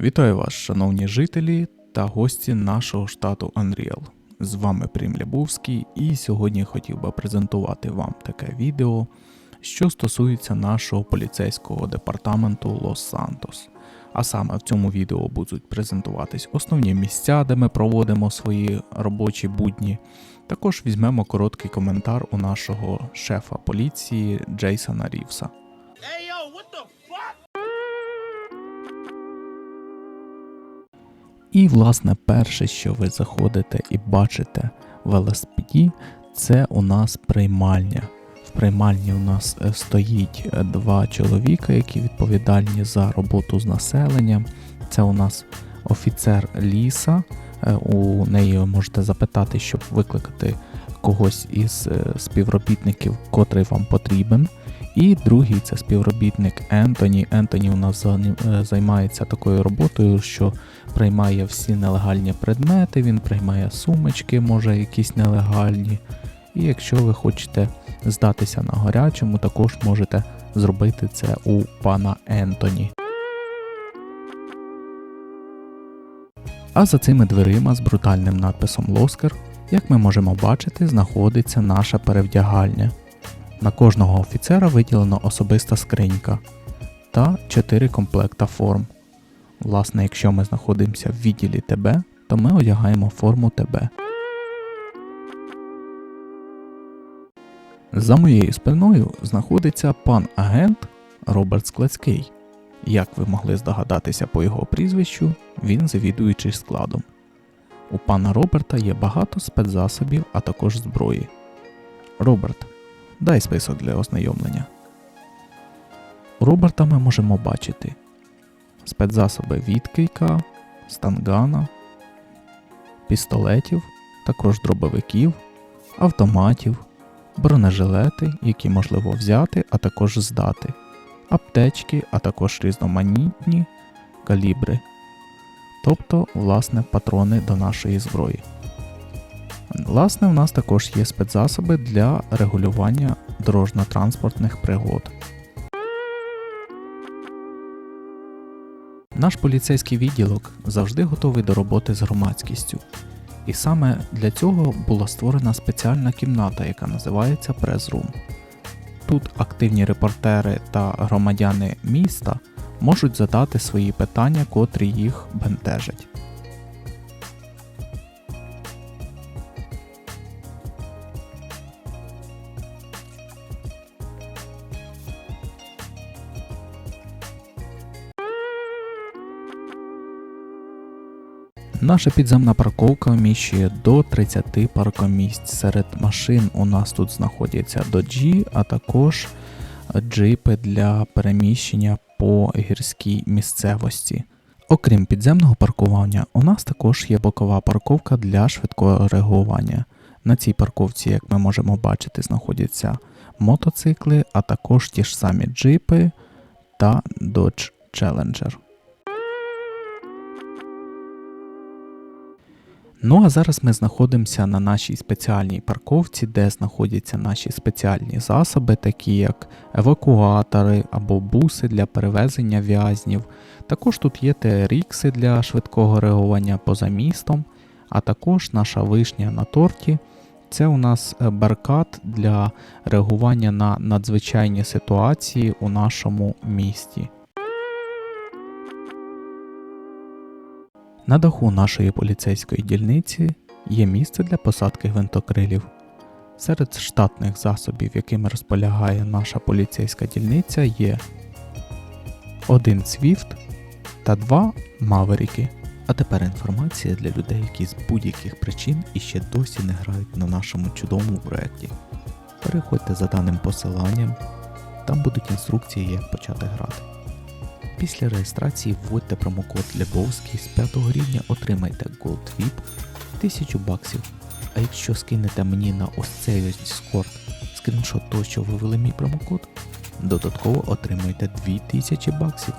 Вітаю вас, шановні жителі та гості нашого штату Unreal. З вами Прим Лябовський, і сьогодні хотів би презентувати вам таке відео, що стосується нашого поліцейського департаменту Лос-Сантос. А саме в цьому відео будуть презентуватись основні місця, де ми проводимо свої робочі будні. Також візьмемо короткий коментар у нашого шефа поліції Джейсона Рівса. Hey І, власне, перше, що ви заходите і бачите в LSPD, це у нас приймальня. В приймальні у нас е, стоїть е, два чоловіка, які відповідальні за роботу з населенням. Це у нас офіцер ліса. Е, У неї можете запитати, щоб викликати когось із співробітників, котрий вам потрібен. І другий це співробітник Ентоні. Ентоні у нас е, займається такою роботою, що приймає всі нелегальні предмети, він приймає сумочки, може якісь нелегальні. І якщо ви хочете здатися на гарячому, також можете зробити це у пана Ентоні. А за цими дверима з брутальним надписом Лоскер, як ми можемо бачити, знаходиться наша перевдягальня. На кожного офіцера виділена особиста скринька та 4 комплекта форм. Власне, якщо ми знаходимося в відділі ТБ, то ми одягаємо форму ТБ. За моєю спиною знаходиться пан агент Роберт Склецький. Як ви могли здогадатися по його прізвищу, він завідуючий складом. У пана Роберта є багато спецзасобів, а також зброї. Роберт, дай список для ознайомлення. Роберта ми можемо бачити спецзасоби від кийка, стангана, пістолетів, також дробовиків, автоматів, бронежилети, які можливо взяти, а також здати, аптечки, а також різноманітні калібри, тобто, власне, патрони до нашої зброї. Власне, у нас також є спецзасоби для регулювання дорожньо-транспортних пригод. Наш поліцейський відділок завжди готовий до роботи з громадськістю. І саме для цього була створена спеціальна кімната, яка називається Room. Тут активні репортери та громадяни міста можуть задати свої питання, котрі їх бентежать. Наша підземна парковка вміщує до 30 паркомісць. Серед машин у нас тут знаходяться доджі, а також джипи для переміщення по гірській місцевості. Окрім підземного паркування, у нас також є бокова парковка для швидкого реагування. На цій парковці, як ми можемо бачити, знаходяться мотоцикли, а також ті ж самі джипи та Dodge Challenger. Ну а зараз ми знаходимося на нашій спеціальній парковці, де знаходяться наші спеціальні засоби, такі як евакуатори або буси для перевезення в'язнів. Також тут є TRX для швидкого реагування поза містом, а також наша вишня на торті. Це у нас е, баркат для реагування на надзвичайні ситуації у нашому місті. На даху нашої поліцейської дільниці є місце для посадки гвинтокрилів. Серед штатних засобів, якими розполягає наша поліцейська дільниця, є один Свіфт та два Маверіки. А тепер інформація для людей, які з будь-яких причин і ще досі не грають на нашому чудовому проєкті. Переходьте за даним посиланням, там будуть інструкції, як почати грати. Після реєстрації вводьте промокод Лебовський з 5 рівня отримайте Gold VIP 1000 баксів. А якщо скинете мені на ось цей ось Discord скріншот того, що ви ввели мій промокод, додатково отримаєте 2000 баксів.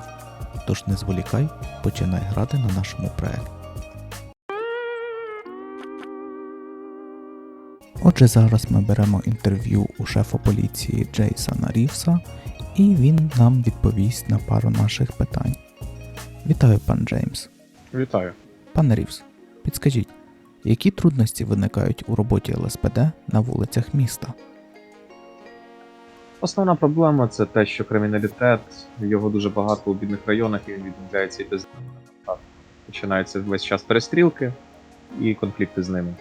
Тож не зволікай, починай грати на нашому проєкті. Отже, зараз ми беремо інтерв'ю у шефа поліції Джейсона Рівса і він нам відповість на пару наших питань. Вітаю, пан Джеймс. Вітаю. Пане Рівс, підскажіть, які трудності виникають у роботі ЛСПД на вулицях міста? Основна проблема це те, що криміналітет, його дуже багато у бідних районах, і він відмовляється йти з Так, Починаються весь час перестрілки і конфлікти з ними.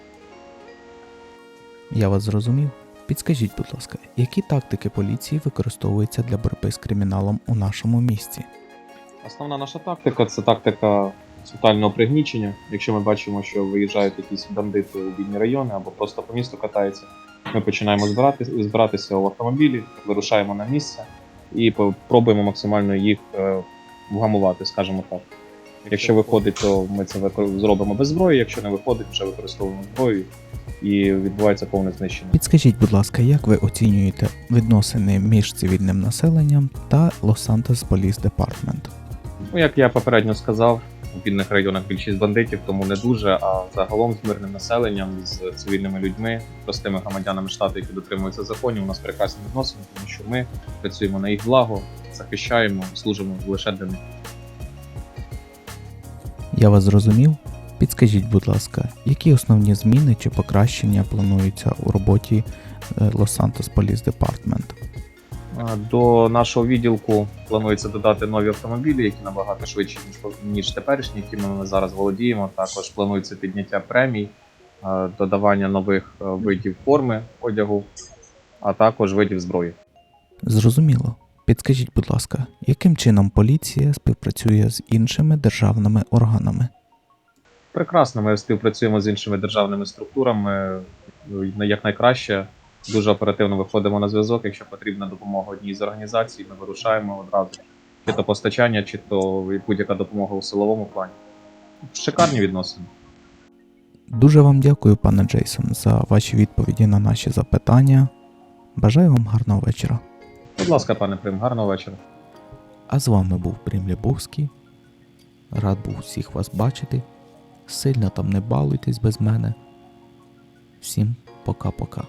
Я вас зрозумів. Підскажіть, будь ласка, які тактики поліції використовуються для боротьби з криміналом у нашому місті? Основна наша тактика це тактика тотального пригнічення. Якщо ми бачимо, що виїжджають якісь бандити у бідні райони або просто по місту катаються, ми починаємо збирати, збиратися в автомобілі, вирушаємо на місце і пробуємо максимально їх е, вгамувати, скажімо так. Якщо виходить, то ми це зробимо без зброї, якщо не виходить, вже використовуємо зброю і відбувається повне знищення. Підскажіть, будь ласка, як ви оцінюєте відносини між цивільним населенням та Лос-Сантос Police Department? Ну, як я попередньо сказав, у бідних районах більшість бандитів, тому не дуже. А загалом з мирним населенням, з цивільними людьми, простими громадянами штату, які дотримуються законів, у нас прекрасні відносини, тому що ми працюємо на їх благо, захищаємо, служимо лише для них. Я вас зрозумів. Підскажіть, будь ласка, які основні зміни чи покращення плануються у роботі е, Лос-Сантос Police Department? До нашого відділку планується додати нові автомобілі, які набагато швидші ніж ніж теперішні, якими ми зараз володіємо. Також планується підняття премій, додавання нових е, видів форми одягу, а також видів зброї. Зрозуміло. Підскажіть, будь ласка, яким чином поліція співпрацює з іншими державними органами? Прекрасно, ми співпрацюємо з іншими державними структурами як найкраще. Дуже оперативно виходимо на зв'язок. Якщо потрібна допомога одній з організацій, ми вирушаємо одразу. Чи то постачання, чи то будь-яка допомога у силовому плані. Шикарні відносини. Дуже вам дякую, пане Джейсон, за ваші відповіді на наші запитання. Бажаю вам гарного вечора. Будь ласка, пане Прим, гарного вечора. А з вами був Прим Лябовський. Рад був всіх вас бачити. Сильно там не балуйтесь без мене. Всім пока-пока.